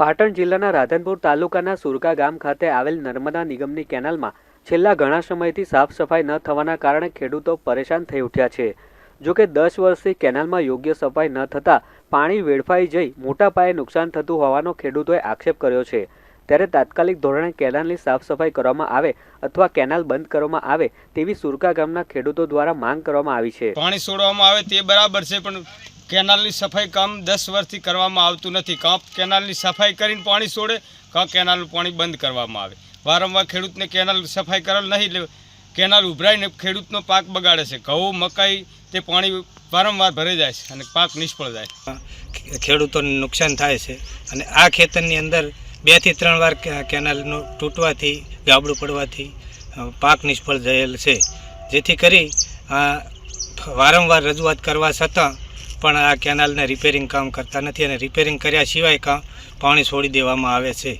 પાટણ જિલ્લાના રાધનપુર તાલુકાના સુરકા ગામ ખાતે આવેલ નર્મદા નિગમની કેનાલમાં છેલ્લા ઘણા સમયથી સાફ સફાઈ ન થવાના કારણે ખેડૂતો પરેશાન થઈ ઉઠ્યા છે. જો કે દસ વર્ષથી કેનાલમાં યોગ્ય સફાઈ ન થતાં પાણી વેડફાઈ જઈ મોટા પાયે નુકસાન થતું હોવાનો ખેડૂતોએ આક્ષેપ કર્યો છે. ત્યારે તાત્કાલિક ધોરણે કેનાલની સાફ સફાઈ કરવામાં આવે અથવા કેનાલ બંધ કરવામાં આવે તેવી સુરકા ગામના ખેડૂતો દ્વારા માંગ કરવામાં આવી છે. પાણી છોડવામાં આવે તે બરાબર છે, પણ કેનાલની સફાઈ કામ દસ વર્ષથી કરવામાં આવતું નથી. કાં કેનાલની સફાઈ કરીને પાણી છોડે, કાં કેનાલનું પાણી બંધ કરવામાં આવે. વારંવાર ખેડૂતને કેનાલ સફાઈ કરેલ નહીં, એટલે કેનાલ ઉભરાઈને ખેડૂતનો પાક બગાડે છે. ઘઉં, મકાઈ, તે પાણી વારંવાર ભરાઈ જાય છે અને પાક નિષ્ફળ જાય ખેડૂતોને નુકસાન થાય છે અને આ ખેતરની અંદર બેથી ત્રણ વાર કેનાલનું તૂટવાથી, ગાબડું પડવાથી પાક નિષ્ફળ થયેલ છે. જેથી કરી વારંવાર રજૂઆત કરવા છતાં પણ આ કેનાલને રિપેરિંગ કામ કરતા નથી અને રિપેરિંગ કર્યા સિવાય કામ પાણી છોડી દેવામાં આવે છે.